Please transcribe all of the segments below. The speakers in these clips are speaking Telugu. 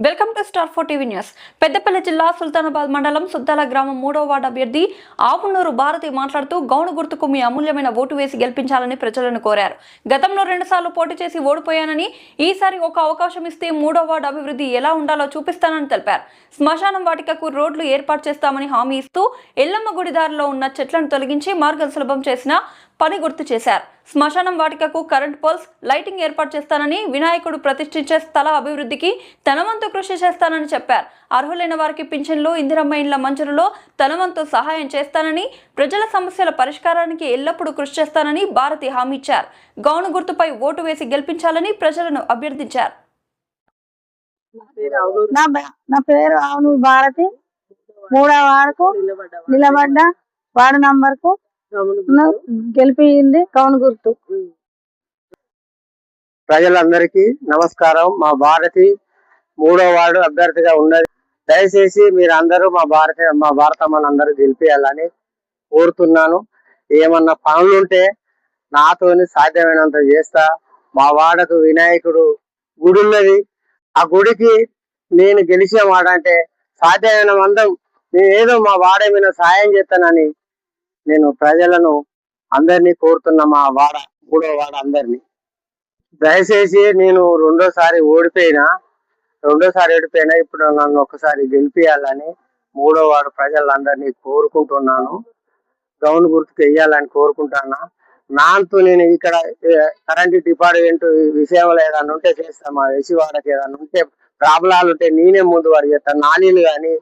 Welcome to star four TV news. Peddapalli జిల్లా సుల్తానాబాద్ మండలం సుద్దాల గ్రామం మూడో వార్డు అభ్యర్థి ఆవునూరు భారతి మాట్లాడుతూ గౌను గుర్తుకు మీ అమూల్యమైన ఓటు వేసి గెలిపించాలని ప్రజలను కోరారు. గతంలో రెండుసార్లు పోటీ చేసి ఓడిపోయానని ఈసారి ఒక అవకాశం ఇస్తే మూడో వార్డు అభివృద్ధి ఎలా ఉండాలో చూపిస్తానని తెలిపారు. శ్మశానం వాటికకు రోడ్లు ఏర్పాటు చేస్తామని హామీ ఇస్తూ ఎల్లమ్మ గుడి దారిలో ఉన్న చెట్లను తొలగించి మార్గం సులభం చేసిన పని గుర్తు చేశారు. శ్మశానం వాటికకు కరెంట్ పోల్స్ లైటింగ్ ఏర్పాటు చేస్తానని వినాయకుడు ప్రతిష్ఠించే స్థల అభివృద్ధికి తన వంతు కృషి చేస్తానని చెప్పారు. అర్హులైన వారికి పింఛన్లు ఇందిరమ్మ ఇండ్ల మంజూరులో తన వంతు సహాయం చేస్తానని ప్రజల సమస్యల పరిష్కారానికి ఎల్లప్పుడూ కృషి చేస్తానని భారతి హామీ ఇచ్చారు. గౌను గుర్తుపై ఓటు వేసి గెలిపించాలని ప్రజలను అభ్యర్థించారు. నా పేరు అవును భారతి. మూడో వార్డుకు నిలబడ్డ వార్డు నంబర్కు గెలిపింది కౌను గుర్తు. ప్రజలందరికీ నమస్కారం. మా భారతి మూడో వార్డు అభ్యర్థిగా ఉన్నది. దయచేసి మీరందరూ మా భారత మా భారతమ్మని అందరూ గెలిపియాలని కోరుతున్నాను. ఏమన్నా పనులుంటే నాతోని సాధ్యమైనంత చేస్తా. మా వాడకు వినాయకుడు గుడి ఉన్నది ఆ గుడికి నేను గెలిచిన వాడంటే సాధ్యమైన మందం. నేను ఏదో మా వాడేమైనా సాయం చేస్తానని నేను ప్రజలను అందరినీ కోరుతున్నా మా వాడ మూడో వాడ అందరినీ. దయచేసి నేను రెండోసారి ఓడిపోయినా రెండోసారి ఓడిపోయినా ఇప్పుడు నన్ను ఒకసారి గెలిపియాలని మూడో వాడు ప్రజలందరినీ కోరుకుంటున్నాను. గౌన్ గుర్తుకు వెయ్యాలని కోరుకుంటున్నా. నాతో నేను ఇక్కడ కరెంట్ డిపార్ట్మెంట్ విషయంలో ఏదైనా ఉంటే చేస్తాను మా వాడకి ఏదైనా ఉంటే ప్రాబ్లాలు ఉంటే నేనే ముందు వాడు చేస్తాను నాలీలు కానీ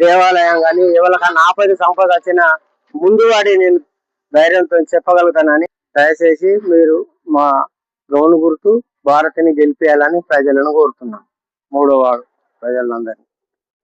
దేవాలయం కానీ ఎవరికైనా ఆపద సంపద వచ్చిన ముందు వాడి నేను ధైర్యంతో చెప్పగలుగుతానని దయచేసి మీరు మా గౌను గుర్తు భారత్ని గెలిపేయాలని ప్రజలను కోరుతున్నాం. మూడో వాడు ప్రజలందరినీ.